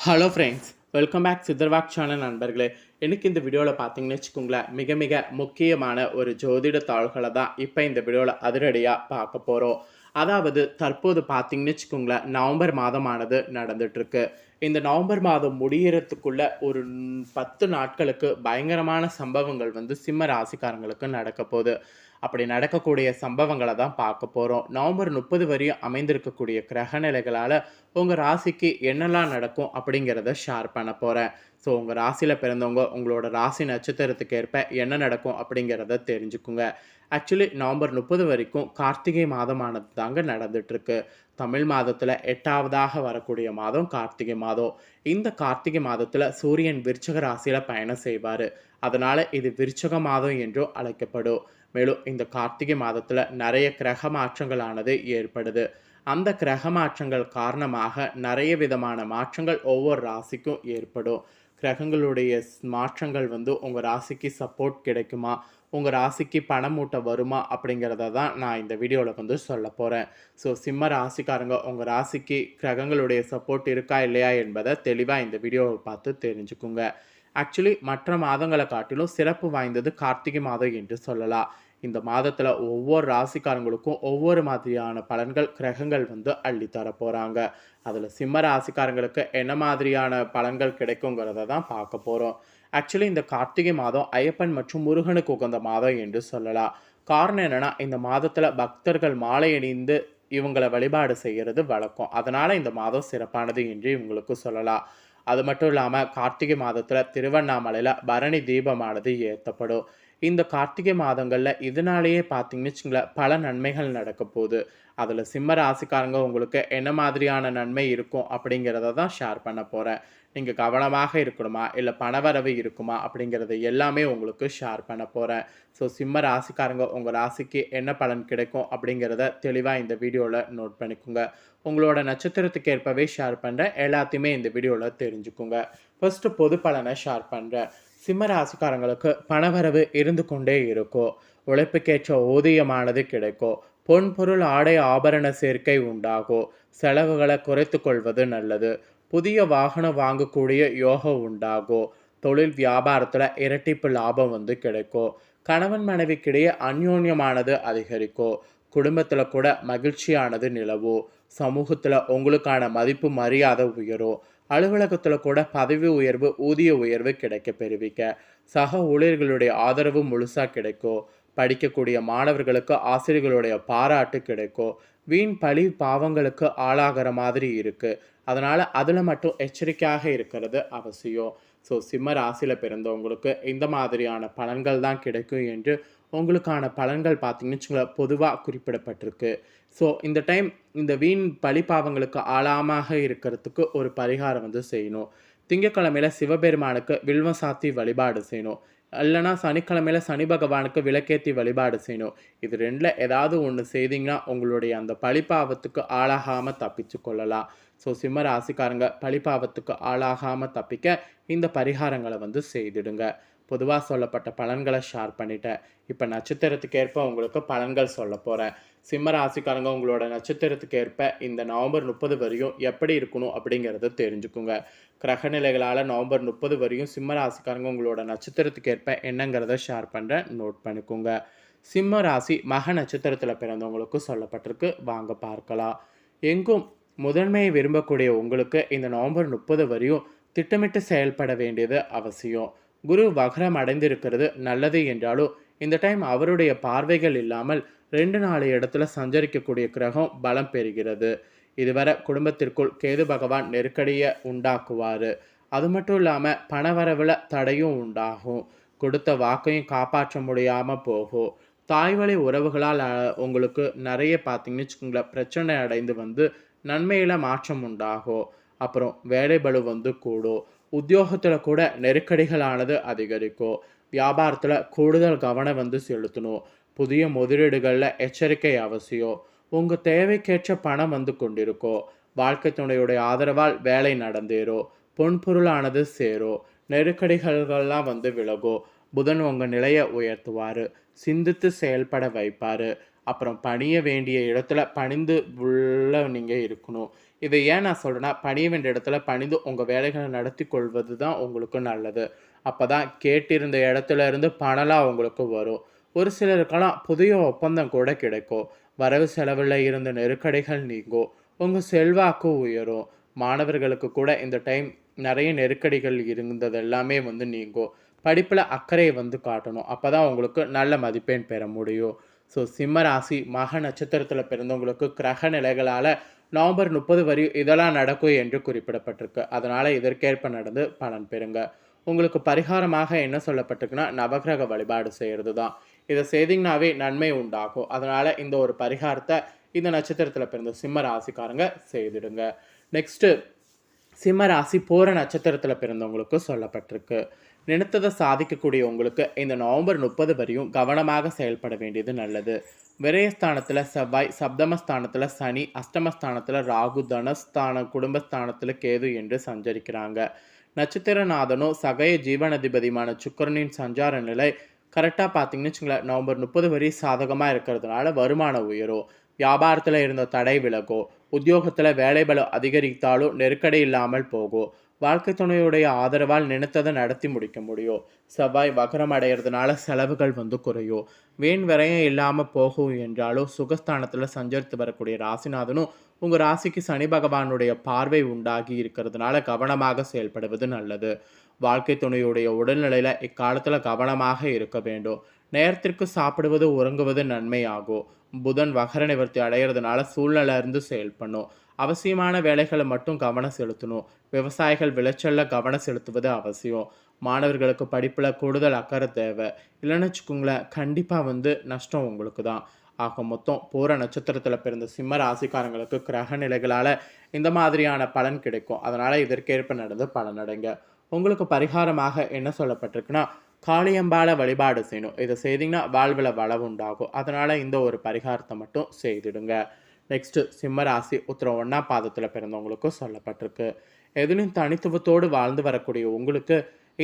Hello friends welcome back சித்தர்வாக் channel நண்பர்களே. எனக்கு இந்த வீடியோவில் பார்த்தீங்கன்னு வச்சுக்கோங்களேன் மிக மிக முக்கியமான ஒரு ஜோதிட தாள்களை தான் இப்போ இந்த வீடியோவில் அதிரடியாக பார்க்க போகிறோம் அதாவது தற்போது பார்த்தீங்கன்னு வச்சுக்கோங்களேன் நவம்பர் மாதமானது நடந்துட்டுருக்கு இந்த நவம்பர் மாதம் முடியறதுக்குள்ள ஒரு பத்து நாட்களுக்கு பயங்கரமான சம்பவங்கள் வந்து சிம்ம ராசிக்காரங்களுக்கு நடக்க போகுது. அப்படி நடக்கக்கூடிய சம்பவங்களை தான் பார்க்க போகிறோம் நவம்பர் முப்பது வரையும் அமைந்திருக்கக்கூடிய கிரக நிலைகளால் உங்கள் ராசிக்கு என்னெல்லாம் நடக்கும் அப்படிங்கிறத ஷேர் பண்ண போகிறேன் ஸோ உங்கள் ராசியில் பிறந்தவங்க உங்களோட ராசி நட்சத்திரத்துக்கு ஏற்ப என்ன நடக்கும் அப்படிங்கிறத தெரிஞ்சுக்குங்க. ஆக்சுவலி நவம்பர் முப்பது வரைக்கும் கார்த்திகை மாதமானது தாங்க நடந்துட்டுருக்கு. தமிழ் மாதத்தில் எட்டாவதாக வரக்கூடிய மாதம் கார்த்திகை மாதம். இந்த கார்த்திகை மாதத்தில் சூரியன் விருச்சக ராசியில் பயணம் செய்வார். அதனால் இது விருச்சக மாதம் என்றும் அழைக்கப்படும். மேலும் இந்த கார்த்திகை மாதத்தில் நிறைய கிரக மாற்றங்களானது ஏற்படுது. அந்த கிரக மாற்றங்கள் காரணமாக நிறைய விதமான மாற்றங்கள் ஒவ்வொரு ராசிக்கும் ஏற்படும். கிரகங்களுடைய மாற்றங்கள் வந்து உங்கள் ராசிக்கு சப்போர்ட் கிடைக்குமா? உங்கள் ராசிக்கு பணம் வருமா? அப்படிங்கிறத தான் நான் இந்த வீடியோவில் வந்து சொல்ல போகிறேன் ஸோ சிம்ம ராசிக்காரங்க உங்கள் ராசிக்கு கிரகங்களுடைய சப்போர்ட் இருக்கா இல்லையா என்பதை தெளிவாக இந்த வீடியோவை பார்த்து தெரிஞ்சுக்குங்க. ஆக்சுவலி மற்ற மாதங்களை காட்டிலும் சிறப்பு வாய்ந்தது கார்த்திகை மாதம் என்று சொல்லலாம். இந்த மாதத்தில் ஒவ்வொரு ராசிக்காரங்களுக்கும் ஒவ்வொரு மாதிரியான பலன்கள் கிரகங்கள் வந்து அள்ளித்தர போகிறாங்க அதில் சிம்ம ராசிக்காரங்களுக்கு என்ன மாதிரியான பலன்கள் கிடைக்குங்கிறத தான் பார்க்க போகிறோம் ஆக்சுவலி இந்த கார்த்திகை மாதம் ஐயப்பன் மற்றும் முருகனுக்கு உகந்த மாதம் என்று சொல்லலாம். காரணம் என்னன்னா இந்த மாதத்தில் பக்தர்கள் மாலை அணிந்து இவங்களை வழிபாடு செய்கிறது வழக்கம். அதனால் இந்த மாதம் சிறப்பானது என்று இவங்களுக்கு சொல்லலாம். அது மட்டும் இல்லாமல் கார்த்திகை மாதத்தில் திருவண்ணாமலையில் பரணி தீபமானது ஏற்றப்படும் இந்த கார்த்திகை மாதங்களில் இதனாலேயே பார்த்தீங்கன்னு வச்சுங்களேன் பல நன்மைகள் நடக்க போகுது. அதில் சிம்ம ராசிக்காரங்க உங்களுக்கு என்ன மாதிரியான நன்மை இருக்கும் அப்படிங்கிறத தான் ஷேர் பண்ண போகிறேன் நீங்கள் கவனமாக இருக்கணுமா? இல்லை பணவரவு இருக்குமா? அப்படிங்கிறத எல்லாமே உங்களுக்கு ஷேர் பண்ண போகிறேன் ஸோ சிம்ம ராசிக்காரங்க உங்கள் ராசிக்கு என்ன பலன் கிடைக்கும் அப்படிங்கிறத தெளிவாக இந்த வீடியோவில் நோட் பண்ணிக்கோங்க. உங்களோட நட்சத்திரத்துக்கு ஏற்பவே ஷேர் பண்ணுறேன் எல்லாத்தையுமே இந்த வீடியோவில் தெரிஞ்சுக்குங்க. ஃபஸ்ட்டு பொது பலனை ஷேர் பண்ணுறேன் சிம்மராசிக்காரங்களுக்கு பணவரவு இருந்து கொண்டே இருக்கும் உழைப்புக்கேற்ற ஊதியமானது கிடைக்கும் பொன் பொருள் ஆடை ஆபரண சேர்க்கை உண்டாகும் செலவுகளை குறைத்து கொள்வது நல்லது. புதிய வாகனம் வாங்கக்கூடிய யோகம் உண்டாகும் தொழில் வியாபாரத்தில் இரட்டிப்பு லாபம் வந்து கிடைக்கும் கணவன் மனைவிக்கிடையே அந்யோன்யமானது அதிகரிக்கும் குடும்பத்தில் கூட மகிழ்ச்சியானது நிலவும் சமூகத்தில் உங்களுக்கான மதிப்பு மரியாதை உயரும் அலுவலகத்தில் கூட பதவி உயர்வு ஊதிய உயர்வு கிடைக்க பெறுவிக்க சக ஊழியர்களுடைய ஆதரவு முழுசாக கிடைக்கும். படிக்கக்கூடிய மாணவர்களுக்கு ஆசிரியர்களுடைய பாராட்டு கிடைக்கும். வீண் பழி பாவங்களுக்கு ஆளாகிற மாதிரி இருக்குது அதனால் அதில் மட்டும் எச்சரிக்கையாக இருக்கிறது அவசியம். ஸோ சிம்ம ராசியில் பிறந்தவங்களுக்கு இந்த மாதிரியான பலன்கள் தான் கிடைக்கும் என்று உங்களுக்கான பலன்கள் பார்த்தீங்கன்னு வச்சுக்கோங்களேன் பொதுவாக குறிப்பிடப்பட்டிருக்கு. ஸோ இந்த டைம் இந்த வீண் பழிபாவங்களுக்கு ஆளாமாக இருக்கிறதுக்கு ஒரு பரிகாரம் வந்து செய்யணும். திங்கட்கிழமையில சிவபெருமானுக்கு வில்வம் சாத்தி வழிபாடு செய்யணும். இல்லைன்னா சனிக்கிழமையில சனி பகவானுக்கு விளக்கேற்றி வழிபாடு செய்யணும். இது ரெண்டில் ஏதாவது ஒன்று செய்தீங்கன்னா உங்களுடைய அந்த பழிப்பாவத்துக்கு ஆளாகாமல் தப்பிச்சு கொள்ளலாம். ஸோ சிம்ம ராசிக்காரங்க பழிப்பாவத்துக்கு ஆளாகாமல் தப்பிக்க இந்த பரிகாரங்களை வந்து செய்திடுங்க. பொதுவாக சொல்லப்பட்ட பலன்களை ஷேர் பண்ணிட்டேன். இப்போ நட்சத்திரத்துக்கு ஏற்ப உங்களுக்கு பலன்கள் சொல்ல போகிறேன் சிம்ம ராசிக்காரங்க உங்களோட நட்சத்திரத்துக்கு ஏற்ப இந்த நவம்பர் முப்பது வரையும் எப்படி இருக்கணும் அப்படிங்கிறத தெரிஞ்சுக்குங்க. கிரகநிலைகளால் நவம்பர் முப்பது வரையும் சிம்ம ராசிக்காரங்க உங்களோட நட்சத்திரத்துக்கு ஏற்ப என்னங்கிறத ஷேர் பண்ணுறேன் நோட் பண்ணிக்கோங்க. சிம்ம ராசி மக நட்சத்திரத்தில் பிறந்தவங்களுக்கு சொல்லப்பட்டிருக்கு. வாங்க பார்க்கலாம். எங்கும் முதன்மையை விரும்பக்கூடிய உங்களுக்கு இந்த நவம்பர் முப்பது வரையும் திட்டமிட்டு செயல்பட வேண்டியது அவசியம். குரு வகரம் அடைந்திருக்கிறது நல்லது என்றாலும் இந்த டைம் அவருடைய பார்வைகள் இல்லாமல் ரெண்டு நாலு இடத்துல சஞ்சரிக்கக்கூடிய கிரகம் பலம் பெறுகிறது. இதுவரை குடும்பத்திற்குள் கேது பகவான் நெருக்கடியை உண்டாக்குவார். அது மட்டும் இல்லாமல் பணவரவில் தடையும் உண்டாகும். கொடுத்த வாக்கையும் காப்பாற்ற முடியாமல் போகும். தாய்வழி உறவுகளால் உங்களுக்கு நிறைய பார்த்தீங்கன்னு வச்சுக்கோங்களேன் பிரச்சனை அடைந்து வந்து நன்மையில் மாற்றம் உண்டாகும். அப்புறம் வேலை பளு வந்து கூடும். உத்தியோகத்தில் கூட நெருக்கடிகளானது அதிகரிக்கும். வியாபாரத்தில் கூடுதல் கவனம் வந்து செலுத்தணும். புதிய முதலீடுகளில் எச்சரிக்கை அவசியம். உங்கள் தேவைக்கேற்ற பணம் வந்து கொண்டிருக்கும். வாழ்க்கை துணையுடைய ஆதரவால் வேலை நடந்தேறும். பொன்பொருளானது சேரும். நெருக்கடிகள்லாம் வந்து விலகும். புதன் உங்கள் நிலையை உயர்த்துவார். சிந்தித்து செயல்பட வைப்பார். அப்புறம் பணிய வேண்டிய இடத்துல பணிந்து உள்ள நீங்கள் இருக்கணும். இதை ஏன் நான் சொல்கிறேன்னா பணிய வேண்டிய இடத்துல பணிந்து உங்கள் வேலைகளை நடத்தி கொள்வது தான் உங்களுக்கு நல்லது. அப்போ தான் கேட்டிருந்த இடத்துல இருந்து பணலாம் உங்களுக்கு வரும். ஒரு சிலருக்கெல்லாம் புதிய ஒப்பந்தம் கூட கிடைக்கும். வரவு செலவில் இருந்த நெருக்கடிகள் நீங்கும். உங்கள் செல்வாக்கு உயரும். மாணவர்களுக்கு கூட இந்த டைம் நிறைய நெருக்கடிகள் இருந்தது எல்லாமே வந்து நீங்கும். படிப்பில் அக்கறையை வந்து காட்டணும். அப்போ தான் உங்களுக்கு நல்ல மதிப்பெண் பெற முடியும். ஸோ சிம்ம ராசி மக நட்சத்திரத்தில் பிறந்தவங்களுக்கு கிரக நிலைகளால் நவம்பர் முப்பது வரை இதெல்லாம் நடக்கும் என்று குறிப்பிடப்பட்டிருக்கு. அதனால் இதற்கேற்ப நடந்து பலன் பெறுங்க. உங்களுக்கு பரிகாரமாக என்ன சொல்லப்பட்டிருக்குன்னா நவகிரக வழிபாடு செய்கிறது தான் இதை செய்திங்கனாவே நன்மை உண்டாகும். அதனால் இந்த ஒரு பரிகாரத்தை இந்த நட்சத்திரத்தில் பிறந்த சிம்ம ராசிக்காரங்க செய்திடுங்க. நெக்ஸ்ட்டு சிம்ம ராசி போகிற நட்சத்திரத்தில் பிறந்தவங்களுக்கு சொல்லப்பட்டிருக்கு. நினைத்ததை சாதிக்கக்கூடிய உங்களுக்கு இந்த நவம்பர் முப்பது வரையும் கவனமாக செயல்பட வேண்டியது நல்லது. விரயஸ்தானத்தில் செவ்வாய் சப்தமஸ்தானத்தில் சனி அஷ்டமஸ்தானத்தில் ராகு தனஸ்தான குடும்பஸ்தானத்தில் கேது என்று சஞ்சரிக்கிறாங்க. நட்சத்திரநாதனும் சகய ஜீவனதிபதியுமான சுக்கரனின் சஞ்சார நிலை கரெக்டாக பார்த்தீங்கன்னு வச்சுங்களேன் நவம்பர் முப்பது வரை சாதகமாக இருக்கிறதுனால வருமான உயரும் வியாபாரத்தில் இருந்த தடை விலகும் உத்தியோகத்தில் வேலைபல அதிகரித்தாலும் நெருக்கடி இல்லாமல் போகும் வாழ்க்கை துணையுடைய ஆதரவால் நினைத்ததை நடத்தி முடிக்க முடியும் செவ்வாய் வகரம் அடைகிறதுனால செலவுகள் வந்து குறையும் வீண் விரயம் இல்லாமல் போகும் என்றாலும் சுகஸ்தானத்தில் சஞ்சரித்து வரக்கூடிய ராசிநாதனும் உங்கள் ராசிக்கு சனி பகவானுடைய பார்வை உண்டாகி இருக்கிறதுனால கவனமாக செயல்படுவது நல்லது. வாழ்க்கை துணையுடைய உடல்நிலையில் இக்காலத்தில் கவனமாக இருக்க வேண்டும். நேரத்திற்கு சாப்பிடுவது உறங்குவது நன்மையாகும். புதன் வகர நிவர்த்தி அடையிறதுனால சூழ்நிலை இருந்து செயல்படணும். அவசியமான வேலைகளை மட்டும் கவனம் செலுத்தணும். விவசாயிகள் விளைச்சலில் கவனம் செலுத்துவது அவசியம். மாணவர்களுக்கு படிப்பில் கூடுதல் அக்கறை தேவை. இல்லைன்னு வச்சுக்கோங்களேன் கண்டிப்பாக வந்து நஷ்டம் உங்களுக்கு தான். ஆக மொத்தம் போகிற நட்சத்திரத்தில் பிறந்த சிம்ம ராசிக்காரங்களுக்கு கிரக நிலைகளால் இந்த மாதிரியான பலன் கிடைக்கும். அதனால் இதற்கேற்ப நடந்து பலனடைங்க. உங்களுக்கு பரிகாரமாக என்ன சொல்லப்பட்டிருக்குன்னா காளியம்பால வழிபாடு செய்யணும். இதை செய்தீங்கன்னா வாழ்வில் வளவு உண்டாகும். அதனால் இந்த ஒரு பரிகாரத்தை மட்டும் செய்திடுங்க. நெக்ஸ்ட்டு சிம்ம ராசி உத்தரம் ஒன்றாம் பாதத்தில் பிறந்தவங்களுக்கும் சொல்லப்பட்டிருக்கு. எதிலும் தனித்துவத்தோடு வாழ்ந்து வரக்கூடிய உங்களுக்கு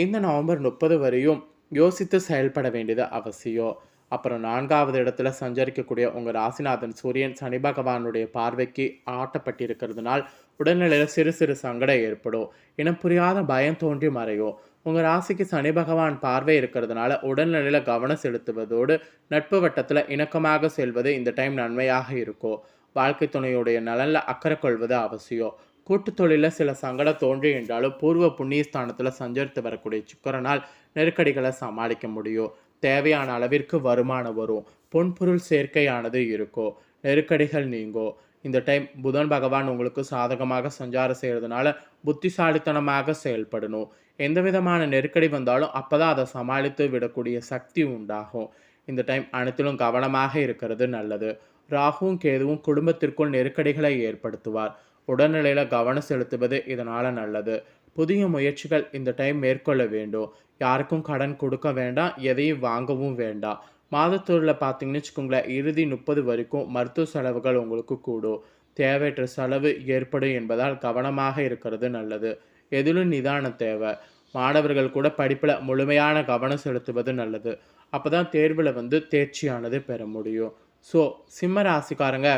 இந்த நவம்பர் முப்பது வரையும் யோசித்து செயல்பட வேண்டியது அவசியம். அப்புறம் நான்காவது இடத்துல சஞ்சரிக்கக்கூடிய உங்கள் ராசிநாதன் சூரியன் சனி பகவானுடைய பார்வைக்கு ஆட்டப்பட்டிருக்கிறதுனால் உடல்நிலையில் சிறு சிறு சங்கடம் ஏற்படும். இனம் புரியாத பயம் தோன்றி மறையும். உங்கள் ராசிக்கு சனி பகவான் பார்வை இருக்கிறதுனால உடல்நிலையில் கவனம் செலுத்துவதோடு நட்பு வட்டத்தில் இணக்கமாக செல்வது இந்த டைம் நன்மையாக இருக்கும். வாழ்க்கை துணையுடைய நலனில் அக்கறை கொள்வது அவசியம். கூட்டு தொழிலில் சில சங்கடம் தோன்றி என்றாலும் பூர்வ புண்ணிய ஸ்தானத்தில் சஞ்சரித்து வரக்கூடிய சுக்கரனால் நெருக்கடிகளை சமாளிக்க முடியும். தேவையான அளவிற்கு வருமானம் வரும். பொன்பொருள் சேர்க்கையானது இருக்கும். நெருக்கடிகள் நீங்கும். இந்த டைம் புதன் பகவான் உங்களுக்கு சாதகமாக சஞ்சாரம் செய்கிறதுனால புத்திசாலித்தனமாக செயல்படணும். எந்த விதமான நெருக்கடி வந்தாலும் அப்போ தான் அதை சமாளித்து விடக்கூடிய சக்தி உண்டாகும். இந்த டைம் அனைத்திலும் கவனமாக இருக்கிறது நல்லது. ராகுவும் கேதுவும் குடும்பத்திற்குள் நெருக்கடிகளை ஏற்படுத்துவார். உடல்நிலையில் கவனம் செலுத்துவது இதனால் நல்லது. புதிய முயற்சிகள் இந்த டைம் மேற்கொள்ள வேண்டும். யாருக்கும் கடன் கொடுக்க வேண்டாம் எதையும் வாங்கவும் வேண்டாம். மாதத்தூரில் பார்த்தீங்கன்னு வச்சுக்கோங்களேன் இறுதி முப்பது வரைக்கும் மருத்துவ செலவுகள் உங்களுக்கு கூடும். தேவையற்ற செலவு ஏற்படும் என்பதால் கவனமாக இருக்கிறது நல்லது. எதிலும் நிதானம் தேவை. மாணவர்கள் கூட படிப்பில் முழுமையான கவனம் செலுத்துவது நல்லது. அப்போ தான் தேர்வில் வந்து தேர்ச்சியானது பெற முடியும். ஸோ சிம்ம ராசிக்காரங்க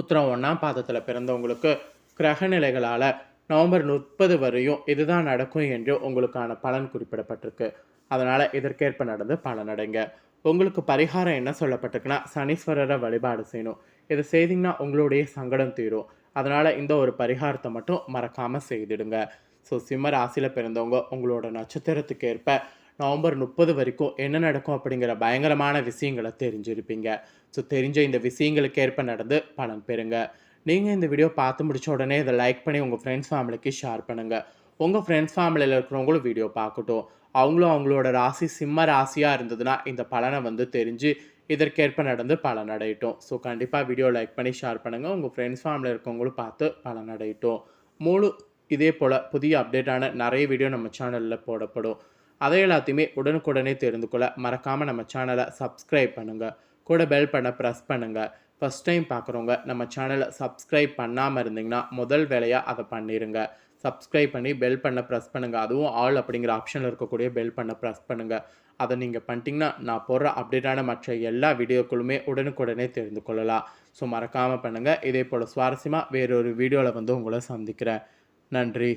உத்தரம் ஒன்றாம் பாதத்தில் பிறந்தவங்களுக்கு கிரக நிலைகளால் நவம்பர் முப்பது வரையும் இதுதான் நடக்கும் என்று உங்களுக்கான பலன் குறிப்பிடப்பட்டிருக்கு. அதனால் இதற்கேற்ப நடந்து பலனடைங்க. உங்களுக்கு பரிகாரம் என்ன சொல்லப்பட்டிருக்குன்னா சனீஸ்வரரை வழிபாடு செய்யணும். இதை செய்திங்கன்னா உங்களுடைய சங்கடம் தீரும். அதனால் இந்த ஒரு பரிகாரத்தை மட்டும் மறக்காமல் செய்திடுங்க. ஸோ சிம்ம ராசியில் பிறந்தவங்க உங்களோட நட்சத்திரத்துக்கு ஏற்ப நவம்பர் முப்பது வரைக்கும் என்ன நடக்கும் அப்படிங்கிற பயங்கரமான விஷயங்களை தெரிஞ்சிருப்பீங்க. ஸோ தெரிஞ்ச இந்த விஷயங்களுக்கு ஏற்ப நடந்து பலன் பெறுங்க. நீங்கள் இந்த வீடியோ பார்த்து முடிச்ச உடனே இதை லைக் பண்ணி உங்கள் ஃப்ரெண்ட்ஸ் ஃபேமிலிக்கு ஷேர் பண்ணுங்கள் உங்கள் ஃப்ரெண்ட்ஸ் ஃபேமிலியில் இருக்கிறவங்களும் வீடியோ பார்க்கட்டும். அவங்களும் அவங்களோட ராசி சிம்ம ராசியாக இருந்ததுன்னா இந்த பலனை வந்து தெரிஞ்சு இதற்கேற்ப நடந்து பலன் அடையட்டும் ஸோ கண்டிப்பாக வீடியோ லைக் பண்ணி ஷேர் பண்ணுங்கள் உங்கள் ஃப்ரெண்ட்ஸ் ஃபேமிலியில் இருக்கவங்களும் பார்த்து பலன் அடையட்டும் மூணு இதே போல் புதிய அப்டேட்டான நிறைய வீடியோ நம்ம சேனலில் போடப்படும். அதை எல்லாத்தையுமே உடனுக்குடனே தெரிந்து கொள்ள மறக்காமல் நம்ம சேனலை சப்ஸ்கிரைப் பண்ணுங்கள் கூட பெல் பண்ண ப்ரெஸ் பண்ணுங்கள் ஃபஸ்ட் டைம் பார்க்குறவங்க நம்ம சேனலை சப்ஸ்கிரைப் பண்ணாமல் இருந்தீங்கன்னா முதல் வேலையாக அதை பண்ணிடுங்க சப்ஸ்கிரைப் பண்ணி பெல் பண்ண ப்ரெஸ் பண்ணுங்கள் அதுவும் ஆல் அப்படிங்கிற ஆப்ஷனில் இருக்கக்கூடிய பெல் பண்ண ப்ரெஸ் பண்ணுங்கள் அதை நீங்கள் பண்ணிட்டீங்கன்னா நான் போடுற அப்டேட்டான மற்ற எல்லா வீடியோக்களுமே உடனுக்குடனே தெரிந்து கொள்ளலாம். ஸோ மறக்காமல் பண்ணுங்கள் இதே போல் சுவாரஸ்யமாக வேறொரு வீடியோவில் வந்து உங்களை சந்திக்கிறேன். நன்றி.